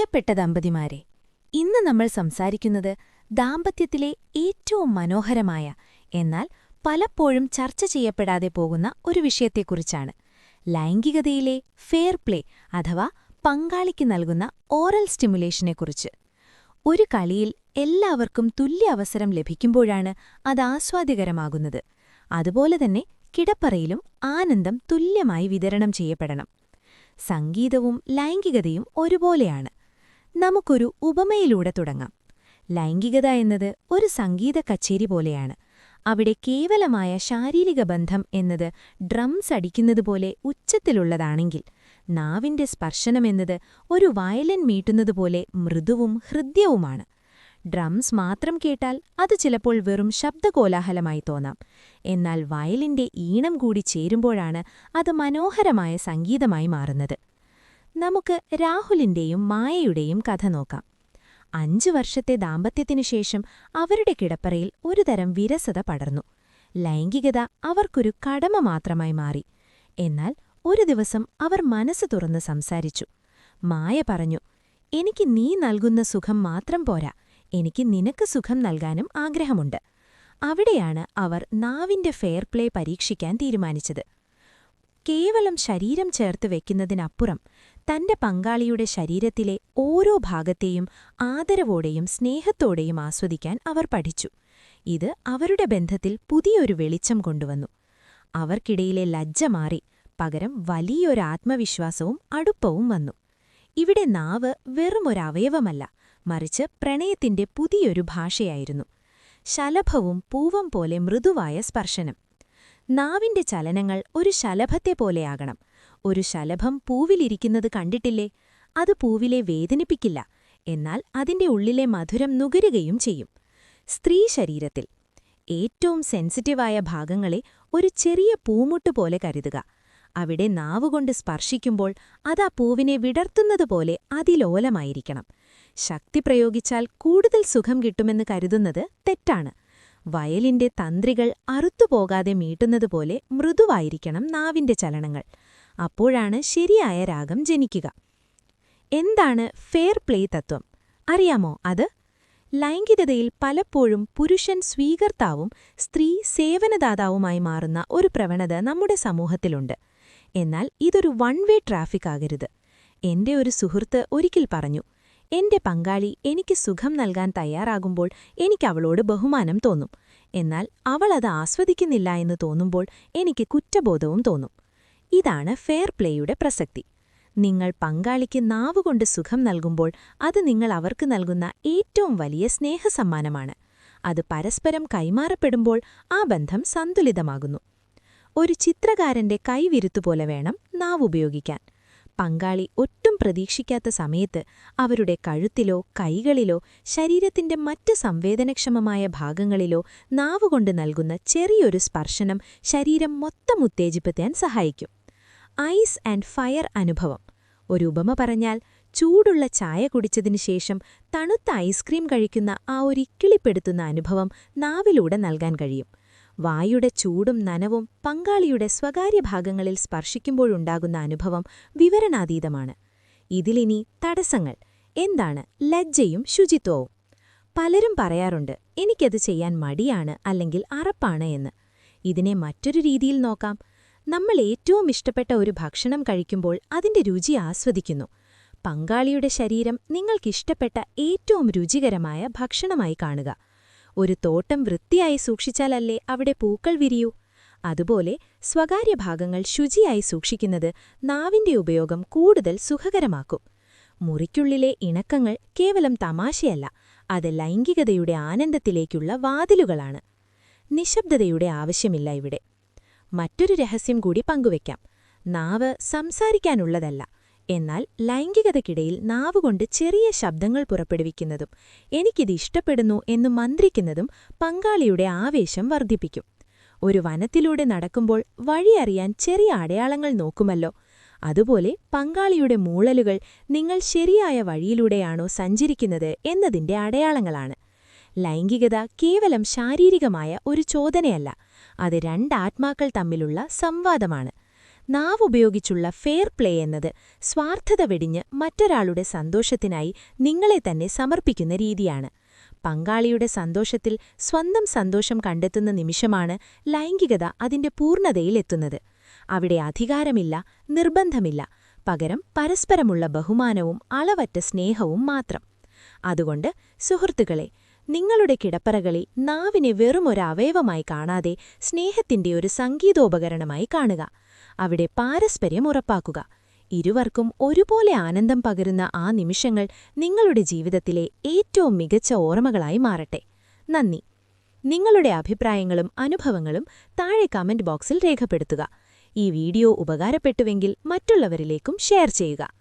പ്രിയപ്പെട്ട ദമ്പതിമാരെ ഇന്ന് നമ്മൾ സംസാരിക്കുന്നത് ദാമ്പത്യത്തിലെ ഏറ്റവും മനോഹരമായ എന്നാൽ പലപ്പോഴും ചർച്ച ചെയ്യപ്പെടാതെ പോകുന്ന ഒരു വിഷയത്തെക്കുറിച്ചാണ്. ലൈംഗികതയിലെ ഫെയർ പ്ലേ അഥവാ പങ്കാളിക്ക് നൽകുന്ന ഓറൽ സ്റ്റിമുലേഷനെക്കുറിച്ച്. ഒരു കളിയിൽ എല്ലാവർക്കും തുല്യ അവസരം ലഭിക്കുമ്പോഴാണ് അത് ആസ്വാദ്യകരമാകുന്നത്. അതുപോലെ തന്നെ കിടപ്പറയിലും ആനന്ദം തുല്യമായി വിതരണം ചെയ്യപ്പെടണം. സംഗീതവും ലൈംഗികതയും ഒരുപോലെയാണ്. നമുക്കൊരു ഉപമയിലൂടെ തുടങ്ങാം. ലൈംഗികത എന്നത് ഒരു സംഗീത കച്ചേരി പോലെയാണ്. അവിടെ കേവലമായ ശാരീരിക ബന്ധം എന്നത് ഡ്രംസ് അടിക്കുന്നതുപോലെ ഉച്ചത്തിലുള്ളതാണെങ്കിൽ നാവിന്റെ സ്പർശനമെന്നത് ഒരു വയലൻ മീട്ടുന്നതുപോലെ മൃദുവും ഹൃദ്യവുമാണ്. ഡ്രംസ് മാത്രം കേട്ടാൽ അത് ചിലപ്പോൾ വെറും ശബ്ദകോലാഹലമായി തോന്നാം. എന്നാൽ വയലിന്റെ ഈണം കൂടി ചേരുമ്പോഴാണ് അത് മനോഹരമായ സംഗീതമായി മാറുന്നത്. നമുക്ക് രാഹുലിന്റെയും മായയുടെയും കഥ നോക്കാം. അഞ്ചു വർഷത്തെ ദാമ്പത്യത്തിനു ശേഷം അവരുടെ കിടപ്പറയിൽ ഒരുതരം വിരസത പടർന്നു. ലൈംഗികത അവർക്കൊരു കടമ മാത്രമായി മാറി. എന്നാൽ ഒരു ദിവസം അവർ മനസ്സ് തുറന്ന് സംസാരിച്ചു. മായ പറഞ്ഞു എനിക്ക് നീ നൽകുന്ന സുഖം മാത്രം പോരാ. എനിക്ക് നിനക്ക് സുഖം നൽകാനും ആഗ്രഹമുണ്ട്. അവിടെയാണ് അവർ നാവിന്റെ ഫെയർ പ്ലേ പരീക്ഷിക്കാൻ തീരുമാനിച്ചത്. കേവലം ശരീരം ചേർത്ത് വെക്കുന്നതിനപ്പുറം തന്റെ പങ്കാളിയുടെ ശരീരത്തിലെ ഓരോ ഭാഗത്തെയും ആദരവോടെയും സ്നേഹത്തോടെയും ആസ്വദിക്കാൻ അവർ പഠിച്ചു. ഇത് അവരുടെ ബന്ധത്തിൽ പുതിയൊരു വെളിച്ചം കൊണ്ടുവന്നു. അവർക്കിടയിലെ ലജ്ജ മാറി പകരം വലിയൊരു ആത്മവിശ്വാസവും അടുപ്പവും വന്നു. ഇവിടെ നാവ് വെറുമൊരവയവമല്ല മറിച്ച് പ്രണയത്തിന്റെ പുതിയൊരു ഭാഷയായിരുന്നു. ശലഭവും പൂവം പോലെ മൃദുവായ സ്പർശനം. നാവിന്റെ ചലനങ്ങൾ ഒരു ശലഭത്തെ പോലെയാകണം ഒരു ശലഭം പൂവിലിരിക്കുന്നത് കണ്ടിട്ടില്ലേ? അത് പൂവിലെ വേദനിപ്പിക്കില്ല. എന്നാൽ അതിന്റെ ഉള്ളിലെ മധുരം നുകരുകയും ചെയ്യും. സ്ത്രീ ശരീരത്തിൽ ഏറ്റവും സെൻസിറ്റീവായ ഭാഗങ്ങളെ ഒരു ചെറിയ പൂമുട്ട് പോലെ കരുതുക. അവിടെ നാവുകൊണ്ട് സ്പർശിക്കുമ്പോൾ അത് ആ പൂവിനെ വിടർത്തുന്നതുപോലെ അതിലോലമായിരിക്കണം. ശക്തി പ്രയോഗിച്ചാൽ കൂടുതൽ സുഖം കിട്ടുമെന്ന് കരുതുന്നത് തെറ്റാണ്. വയലിന്റെ തന്ത്രികൾ അറുത്തുപോകാതെ മീട്ടുന്നതുപോലെ മൃദുവായിരിക്കണം നാവിന്റെ ചലനങ്ങൾ. അപ്പോഴാണ് ശരിയായ രാഗം ജനിക്കുക. എന്താണ് ഫെയർ പ്ലേ തത്വം? അറിയാമോ അത്? ലൈംഗികതയിൽ പലപ്പോഴും പുരുഷൻ സ്വീകർത്താവും സ്ത്രീ സേവനദാതാവുമായി മാറുന്ന ഒരു പ്രവണത നമ്മുടെ സമൂഹത്തിലുണ്ട്. എന്നാൽ ഇതൊരു വൺ വേ ട്രാഫിക് ആകരുത്. എന്റെ ഒരു സുഹൃത്ത് ഒരിക്കൽ പറഞ്ഞു എന്റെ പങ്കാളി എനിക്ക് സുഖം നൽകാൻ തയ്യാറാകുമ്പോൾ എനിക്ക് അവളോട് ബഹുമാനം തോന്നും. എന്നാൽ അവൾ അത് ആസ്വദിക്കുന്നില്ല എന്ന് തോന്നുമ്പോൾ എനിക്ക് കുറ്റബോധവും തോന്നും. ഇതാണ് ഫെയർ പ്ലേയുടെ പ്രസക്തി. നിങ്ങൾ പങ്കാളിക്ക് നാവുകൊണ്ട് സുഖം നൽകുമ്പോൾ അത് നിങ്ങൾ അവർക്ക് നൽകുന്ന ഏറ്റവും വലിയ സ്നേഹസമ്മാനമാണ്. അത് പരസ്പരം കൈമാറപ്പെടുമ്പോൾ ആ ബന്ധം സന്തുലിതമാകുന്നു. ഒരു ചിത്രകാരന്റെ കൈവിരുത്തുപോലെ വേണം നാവുപയോഗിക്കാൻ പങ്കാളി ഒട്ടും പ്രതീക്ഷിക്കാത്ത സമയത്ത് അവരുടെ കഴുത്തിലോ കൈകളിലോ ശരീരത്തിന്റെ മറ്റ് സംവേദനക്ഷമമായ ഭാഗങ്ങളിലോ നാവുകൊണ്ട് നൽകുന്ന ചെറിയൊരു സ്പർശനം ശരീരം മൊത്തം ഉത്തേജിപ്പിക്കാൻ സഹായിക്കും. ഐസ് ആൻഡ് ഫയർ അനുഭവം. ഒരു ഉപമ പറഞ്ഞാൽ ചൂടുള്ള ചായ കുടിച്ചതിനു ശേഷം തണുത്ത ഐസ്ക്രീം കഴിക്കുന്ന ആ ഒരു ഇക്കിളിപ്പെടുത്തുന്ന അനുഭവം നാവിലൂടെ നൽകാൻ കഴിയും. വായുടെ ചൂടും നനവും പങ്കാളിയുടെ സ്വകാര്യ ഭാഗങ്ങളിൽ സ്പർശിക്കുമ്പോഴുണ്ടാകുന്ന അനുഭവം വിവരണാതീതമാണ്. ഇതിലിനി തടസ്സങ്ങൾ എന്താണ് ലജ്ജയും ശുചിത്വവും? പലരും പറയാറുണ്ട് എനിക്കത് ചെയ്യാൻ മടിയാണ് അല്ലെങ്കിൽ അറപ്പാണ് എന്ന്. ഇതിനെ മറ്റൊരു രീതിയിൽ നോക്കാം. നമ്മൾ ഏറ്റവും ഇഷ്ടപ്പെട്ട ഒരു ഭക്ഷണം കഴിക്കുമ്പോൾ അതിന്റെ രുചി ആസ്വദിക്കുന്നു. പങ്കാളിയുടെ ശരീരം നിങ്ങൾക്കിഷ്ടപ്പെട്ട ഏറ്റവും രുചികരമായ ഭക്ഷണമായി കാണുക. ഒരു തോട്ടം വൃത്തിയായി സൂക്ഷിച്ചാലല്ലേ അവിടെ പൂക്കൾ വിരിയൂ? അതുപോലെ സ്വകാര്യ ഭാഗങ്ങൾ ശുചിയായി സൂക്ഷിക്കുന്നത് നാവിന്റെ ഉപയോഗം കൂടുതൽ സുഖകരമാക്കും. മുറിക്കുള്ളിലെ ഇണക്കങ്ങൾ കേവലം തമാശയല്ല അത് ലൈംഗികതയുടെ ആനന്ദത്തിലേക്കുള്ള വാതിലുകളാണ്. നിശബ്ദതയുടെ ആവശ്യമില്ല ഇവിടെ. മറ്റൊരു രഹസ്യം കൂടി പങ്കുവെക്കാം. നാവ് സംസാരിക്കാനുള്ളതല്ല. എന്നാൽ ലൈംഗികതയ്ക്കിടയിൽ നാവുകൊണ്ട് ചെറിയ ശബ്ദങ്ങൾ പുറപ്പെടുവിക്കുന്നതും എനിക്കിത് ഇഷ്ടപ്പെടുന്നു എന്ന് മന്ത്രിക്കുന്നതും പങ്കാളിയുടെ ആവേശം വർദ്ധിപ്പിക്കും. ഒരു വനത്തിലൂടെ നടക്കുമ്പോൾ വഴിയറിയാൻ ചെറിയ അടയാളങ്ങൾ നോക്കുമല്ലോ. അതുപോലെ പങ്കാളിയുടെ മൂളലുകൾ നിങ്ങൾ ശരിയായ വഴിയിലൂടെയാണോ സഞ്ചരിക്കുന്നത് എന്നതിന്റെ അടയാളങ്ങളാണ്. ലൈംഗികത കേവലം ശാരീരികമായ ഒരു ചോദനയല്ല. അത് രണ്ടാത്മാക്കൾ തമ്മിലുള്ള സംവാദമാണ്. നാവുപയോഗിച്ചുള്ള ഫെയർ പ്ലേ എന്നത് സ്വാർത്ഥത വെടിഞ്ഞ് മറ്റൊരാളുടെ സന്തോഷത്തിനായി നിങ്ങളെ തന്നെ സമർപ്പിക്കുന്ന രീതിയാണ്. പങ്കാളിയുടെ സന്തോഷത്തിൽ സ്വന്തം സന്തോഷം കണ്ടെത്തുന്ന നിമിഷമാണ് ലൈംഗികത അതിന്റെ പൂർണതയിലെത്തുന്നത് അവിടെ അധികാരമില്ല നിർബന്ധമില്ല. പകരം പരസ്പരമുള്ള ബഹുമാനവും അളവറ്റ സ്നേഹവും മാത്രം. അതുകൊണ്ട് സുഹൃത്തുക്കളെ നിങ്ങളുടെ കിടപ്പറകളിൽ നാവിനെ വെറുമൊരു അവയവമായി കാണാതെ സ്നേഹത്തിന്റെ ഒരു സംഗീതോപകരണമായി കാണുക. അവിടെ പാരസ്പര്യം ഉറപ്പാക്കുക. ഇരുവർക്കും ഒരുപോലെ ആനന്ദം പകരുന്ന ആ നിമിഷങ്ങൾ നിങ്ങളുടെ ജീവിതത്തിലെ ഏറ്റവും മികച്ച ഓർമ്മകളായി മാറട്ടെ. നന്ദി. നിങ്ങളുടെ അഭിപ്രായങ്ങളും അനുഭവങ്ങളും താഴെ കമന്റ് ബോക്സിൽ രേഖപ്പെടുത്തുക. ഈ വീഡിയോ ഉപകാരപ്പെട്ടുവെങ്കിൽ മറ്റുള്ളവരിലേക്കും ഷെയർ ചെയ്യുക.